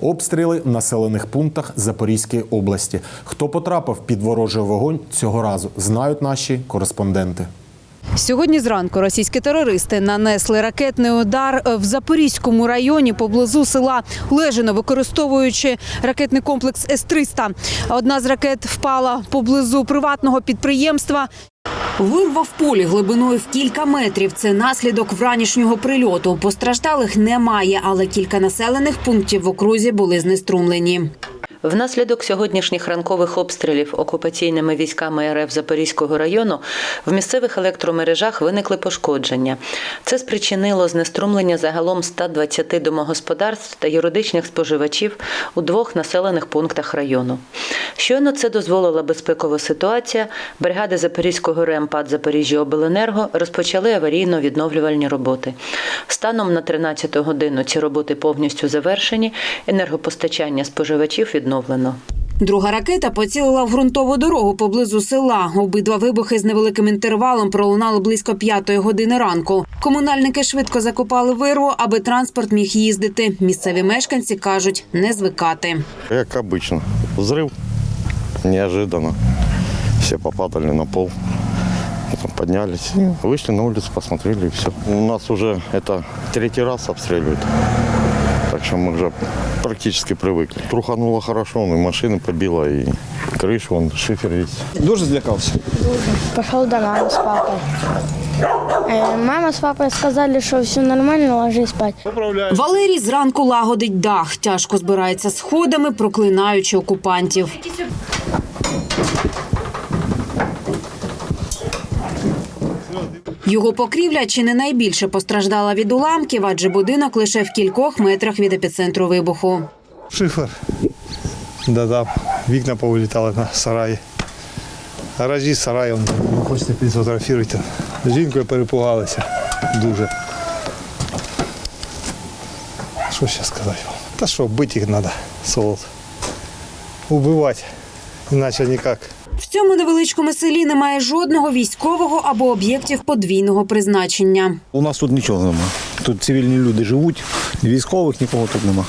Обстріли в населених пунктах Запорізької області. Хто потрапив під ворожий вогонь цього разу, знають наші кореспонденти. Сьогодні зранку російські терористи нанесли ракетний удар в Запорізькому районі поблизу села Лежино, використовуючи ракетний комплекс С-300. Одна з ракет впала поблизу приватного підприємства. Вирва в полі глибиною в кілька метрів. Це наслідок вранішнього прильоту. Постраждалих немає, але кілька населених пунктів в окрузі були знеструмлені. Внаслідок сьогоднішніх ранкових обстрілів окупаційними військами РФ Запорізького району в місцевих електромережах виникли пошкодження. Це спричинило знеструмлення загалом 120 домогосподарств та юридичних споживачів у двох населених пунктах району. Щойно це дозволила безпекова ситуація. Бригади Запорізького РЕМПАД Запоріжжя Обленерго розпочали аварійно-відновлювальні роботи. Станом на 13 годину ці роботи повністю завершені. Енергопостачання споживачів відновлено. Друга ракета поцілила в ґрунтову дорогу поблизу села. Обидва вибухи з невеликим інтервалом пролунали близько п'ятої години ранку. Комунальники швидко закопали вирву, аби транспорт міг їздити. Місцеві мешканці кажуть, не звикати. Как обычно. Взрыв неожиданно. Все попадали на пол. Потом поднялись. и Вышли на улицу, посмотрели и все. У нас уже это третий раз обстреливают. Так что мы уже практически привыкли. Трухануло хорошо, ну, и машины побило, и крышу, вон шифер есть. Дуже злякався. Пошел до мамы с папой. Э, Мама с папой сказали, что все нормально, ложись спать. Валерій зранку лагодить дах. Тяжко збирається сходами, проклинаючи окупантів. Його покрівля чи не найбільше постраждала від уламків, адже будинок лише в кількох метрах від епіцентру вибуху. Шифер. Да-да, вікна повилітали на сараї. Гаражі, сараї, ви хочете підфотографувати. З жінкою перепугалися дуже. Що ще сказати? Та що, бити їх треба, солод. Убивати, іначе ніяк. В цьому невеличкому селі немає жодного військового або об'єктів подвійного призначення. У нас тут нічого нема. Тут цивільні люди живуть, військових нікого тут нема.